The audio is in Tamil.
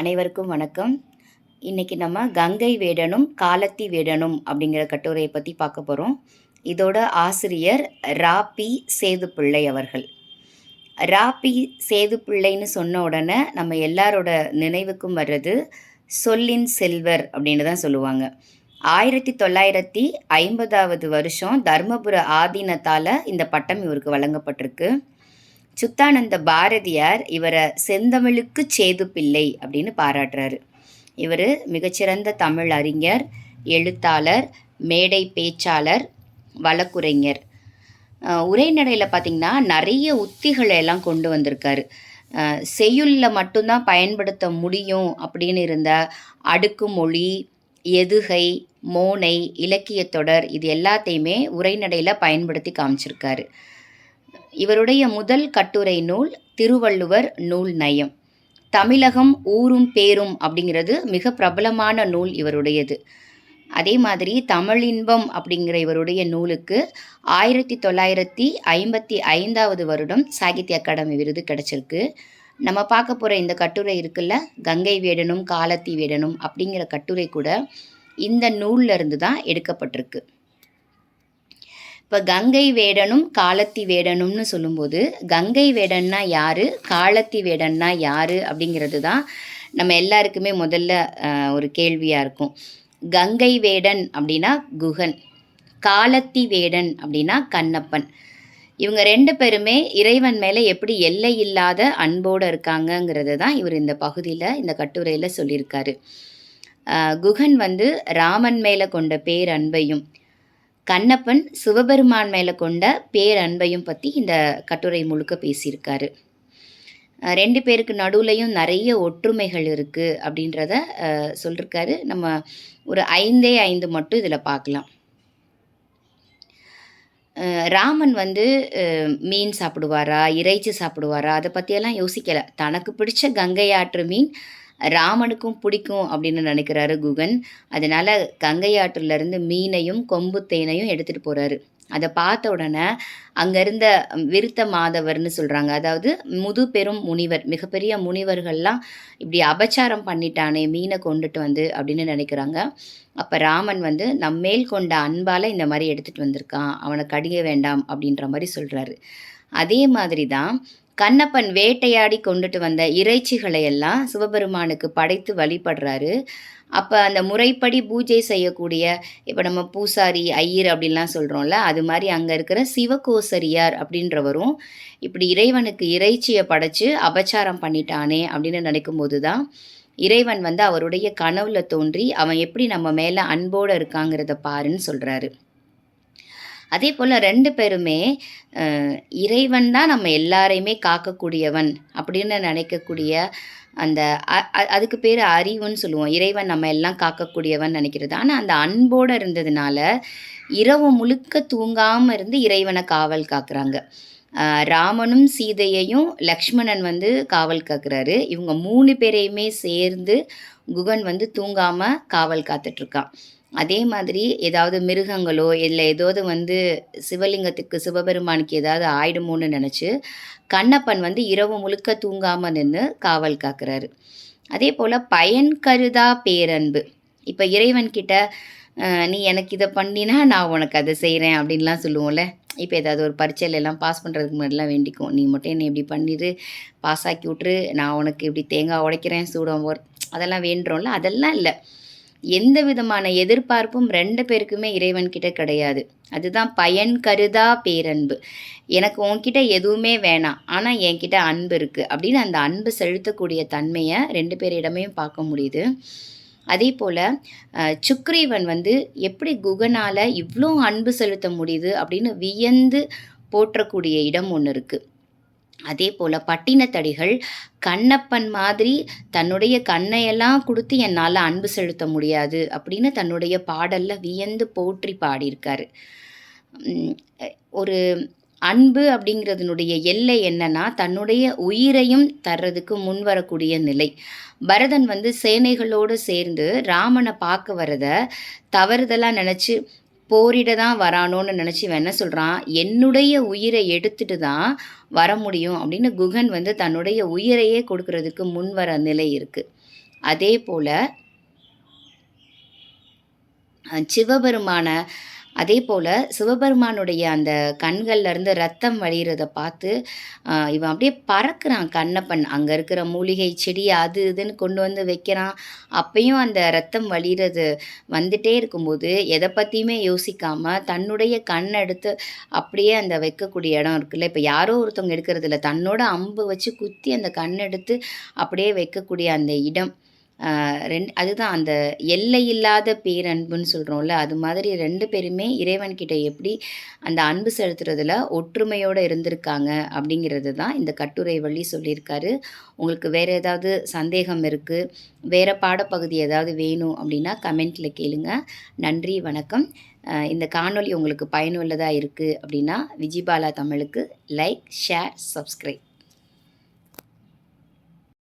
அனைவருக்கும் வணக்கம். இன்னைக்கு நம்ம கங்கை வேடனும் காலத்தி வேடனும் அப்படிங்கிற கட்டுரையை பற்றி பார்க்க போகிறோம் இதோட ஆசிரியர் ராபி சேதுப்பிள்ளை அவர்கள். ராபி சேதுப்பிள்ளைன்னு சொன்ன உடனே நம்ம எல்லாரோட நினைவுக்கும் வர்றது சொல்லின் செல்வர் அப்படின்னு தான் சொல்லுவாங்க. ஆயிரத்தி தொள்ளாயிரத்தி ஐம்பதாவது வருஷம் தர்மபுர ஆதீனத்தால் இந்த பட்டம் இவருக்கு வழங்கப்பட்டிருக்கு. சுத்தானந்த பாரதியார் இவரை செந்தமிழுக்கு சேது பிள்ளை அப்படின்னு பாராட்டுறாரு. இவர் மிகச்சிறந்த தமிழ் அறிஞர் எழுத்தாளர் மேடை பேச்சாளர் வழக்குரைஞர். உரைநடையில் பார்த்திங்கன்னா நிறைய உத்திகளை எல்லாம் கொண்டு வந்திருக்காரு. செய்யுளில் மட்டும்தான் பயன்படுத்த முடியும் அப்படின்னு இருந்த அடுக்குமொழி எதுகை மோனை இலக்கியத் தொடர் இது எல்லாத்தையுமே உரைநடையில் பயன்படுத்தி காமிச்சிருக்காரு. இவருடைய முதல் கட்டுரை நூல் திருவள்ளுவர் நூல் நயம். தமிழகம் ஊரும் பேரும் அப்படிங்கிறது மிக பிரபலமான நூல் இவருடையது. அதே மாதிரி தமிழின்பம் அப்படிங்கிற இவருடைய நூலுக்கு ஆயிரத்தி தொள்ளாயிரத்தி ஐம்பத்தி ஐந்தாவது வருடம் சாகித்ய அகாடமி விருது கிடச்சிருக்கு. நம்ம பார்க்க போகிற இந்த கட்டுரை இருக்குல்ல கங்கை வேடனும் காலத்தி வேடனும் அப்படிங்கிற கட்டுரை கூட இந்த நூல்ல இருந்து தான் எடுக்கப்பட்டிருக்கு. இப்போ கங்கை வேடனும் காலத்தி வேடனும்னு சொல்லும்போது கங்கை வேடன்னா யாரு காலத்தி வேடன்னா யாரு அப்படிங்கிறது தான் நம்ம எல்லாருக்குமே முதல்ல ஒரு கேள்வியாக இருக்கும். கங்கை வேடன் அப்படின்னா குகன் காலத்தி வேடன் அப்படின்னா கண்ணப்பன். இவங்க ரெண்டு பேருமே இறைவன் மேலே எப்படி எல்லை இல்லாத அன்போடு இருக்காங்கங்கிறது தான் இவர் இந்த பகுதியில் இந்த கட்டுரையில் சொல்லியிருக்காரு. குகன் வந்து ராமன் மேலே கொண்ட பேரன்பையும் கண்ணப்பன் சிவபெருமான் மேலே கொண்ட பேரன்பையும் பற்றி இந்த கட்டுரை முழுக்க பேசியிருக்காரு. ரெண்டு பேருக்கு நடுவுலையும் நிறைய ஒற்றுமைகள் இருக்குது அப்படின்றத சொல்லியிருக்காரு நம்ம ஒரு ஐந்தே ஐந்து மட்டும் இதில் பார்க்கலாம். ராமன் வந்து மீன் சாப்பிடுவாரா இறைச்சி சாப்பிடுவாரா அதை பற்றியெல்லாம் யோசிக்கலை. தனக்கு பிடிச்ச கங்கை ஆற்று மீன் ராமனுக்கும் பிடிக்கும் அப்படின்னு நினைக்கிறாரு குகன். அதனால கங்கை ஆற்றிலிருந்து மீனையும் கொம்பு தேனையும் எடுத்துகிட்டு போகிறாரு அதை பார்த்த உடனே அங்கே இருந்த விருத்த மாதவர்னு சொல்கிறாங்க அதாவது முது பெரும் முனிவர் மிகப்பெரிய முனிவர்கள்லாம் இப்படி அபச்சாரம் பண்ணிட்டானே மீனை கொண்டுட்டு வந்து அப்படின்னு நினைக்கிறாங்க. அப்போ ராமன் வந்து நம்மேல் கொண்ட அன்பால் இந்த மாதிரி எடுத்துகிட்டு வந்திருக்கான். அவனை கடிய வேண்டாம் அப்படின்ற மாதிரி சொல்கிறாரு அதே மாதிரி தான் கண்ணப்பன் வேட்டையாடி கொண்டுட்டு வந்த இறைச்சிகளை எல்லாம் சிவபெருமானுக்கு படைத்து வழிபடுறாரு. அப்போ அந்த முறைப்படி பூஜை செய்யக்கூடிய இப்போ நம்ம பூசாரி ஐயர் அப்படின்லாம் சொல்கிறோம்ல அது மாதிரி அங்கே இருக்கிற சிவகோசரியார் அப்படின்றவரும் இப்படி இறைவனுக்கு இறைச்சியை படைச்சு அபச்சாரம் பண்ணிட்டானே அப்படின்னு நினைக்கும்போது தான் இறைவன் வந்து அவருடைய கனவுல தோன்றி அவன் எப்படி நம்ம மேலே அன்போடு இருக்காங்கிறத பாருன்னு சொல்கிறாரு அதே போல் ரெண்டு பேருமே இறைவன் தான் நம்ம எல்லாரையுமே காக்கக்கூடியவன் அப்படின்னு நினைக்கக்கூடிய அந்த அ- அதுக்கு பேர் அறிவுன்னு சொல்லுவோம். இறைவன் நம்ம எல்லாம் காக்கக்கூடியவன் நினைக்கிறது. ஆனால் அந்த அன்போடு இருந்ததுனால இரவு முழுக்க தூங்காமல் இருந்து இறைவனை காவல் காக்குறாங்க. ராமனும் சீதையையும் லக்ஷ்மணன் வந்து காவல் காக்குறாரு. இவங்க மூணு பேரையுமே சேர்ந்து குகன் வந்து தூங்காமல் காவல் காத்துட்ருக்கான் அதே மாதிரி ஏதாவது மிருகங்களோ இல்லை ஏதாவது வந்து சிவலிங்கத்துக்கு சிவபெருமானுக்கு ஏதாவது ஆயிடுமோன்னு நினச்சி கண்ணப்பன் வந்து இரவு முழுக்க தூங்காமல் நின்று காவல் காக்குறாரு. அதே போல் பயன் கருதா பேரன்பு. இப்போ இறைவன்கிட்ட நீ எனக்கு இதை பண்ணினா நான் உனக்கு அதை செய்கிறேன் அப்படின்லாம் சொல்லுவோம்ல. இப்போ ஏதாவது ஒரு பரீட்சையில எல்லாம் பாஸ் பண்ணுறதுக்கு முன்னாடிலாம் வேண்டிக்கும். நீ மட்டும் என்னை இப்படி பண்ணிடு பாஸ் ஆக்கி விட்ரு நான் உனக்கு இப்படி தேங்காய் உடைக்கிறேன் சூடம் ஓர் அதெல்லாம் வேண்டுறோம்ல? அதெல்லாம் இல்லை. எந்த விதமான எதிர்பார்ப்பும் ரெண்டு பேருக்குமே இறைவன்கிட்ட கிடையாது. அதுதான் பயன் கருதா பேரன்பு. எனக்கு உன்கிட்ட எதுவுமே வேணாம். ஆனால் என்கிட்ட அன்பு இருக்குது அப்படின்னு அந்த அன்பு செலுத்தக்கூடிய தன்மையை ரெண்டு பேரிடமே பார்க்க முடியுது. அதே போல் சுக்ரீவன் வந்து எப்படி குகனால் இவ்வளோ அன்பு செலுத்த முடியுது அப்படின்னு வியந்து போற்றக்கூடிய இடம் ஒன்று இருக்குது அதே போல் பட்டினத்தடிகள் கண்ணப்பன் மாதிரி தன்னுடைய கண்ணையெல்லாம் கொடுத்து என்னால் அன்பு செலுத்த முடியாது அப்படின்னு தன்னுடைய பாடலில் வியந்து போற்றி பாடியிருக்காரு. ஒரு அன்பு அப்படிங்கிறதுனுடைய எல்லை என்னன்னா தன்னுடைய உயிரையும் தர்றதுக்கு முன் வரக்கூடிய நிலை. பரதன் வந்து சேனைகளோடு சேர்ந்து ராமனை பார்க்க வரத தவறுதலாக நினச்சி போரிட தான் வரானோன்னு நினச்சி என்ன சொல்கிறான் என்னுடைய உயிரை எடுத்துட்டு தான் வர முடியும் அப்படின்னு குகன் வந்து தன்னுடைய உயிரையே கொடுக்கறதுக்கு முன் வர நிலை இருக்குது அதே போல் சிவபெருமான அதே போல் சிவபெருமானுடைய அந்த கண்கள்லேருந்து ரத்தம் வழிகிறத பார்த்து, இவன் அப்படியே பறக்கிறான் கண்ணப்பன். அங்கே இருக்கிற மூலிகை செடி அது இதுன்னு கொண்டு வந்து வைக்கிறான். அப்பையும் அந்த ரத்தம் வழிகிறது வந்துட்டே இருக்கும்போது, எதை பற்றியுமே யோசிக்காமல் தன்னுடைய கண் எடுத்து அப்படியே அந்த வைக்கக்கூடிய இடம் இருக்குல்ல, இப்போ யாரோ ஒருத்தவங்க எடுக்கிறது இல்லை தன்னோட அம்பு வச்சு குத்தி அந்த கண் எடுத்து அப்படியே வைக்கக்கூடிய அந்த இடம். ரெண்டு ரெண் அதுதான் அந்த எல்லையில்லாத பேரன்புன்னு சொல்கிறோம்ல அது மாதிரி ரெண்டு பேருமே இறைவன்கிட்ட எப்படி அந்த அன்பு செலுத்துறதுல ஒற்றுமையோடு இருந்திருக்காங்க அப்படிங்கிறது தான் இந்த கட்டுரை வழி சொல்லியிருக்காரு. உங்களுக்கு வேறு ஏதாவது சந்தேகம் இருக்குது வேறு பாடப்பகுதி ஏதாவது வேணும் அப்படின்னா கமெண்ட்டில் கேளுங்க. நன்றி, வணக்கம். இந்த காணொளி உங்களுக்கு பயனுள்ளதாக இருக்குது அப்படின்னா, விஜிபாலா தமிழுக்கு லைக், ஷேர், சப்ஸ்கிரைப்.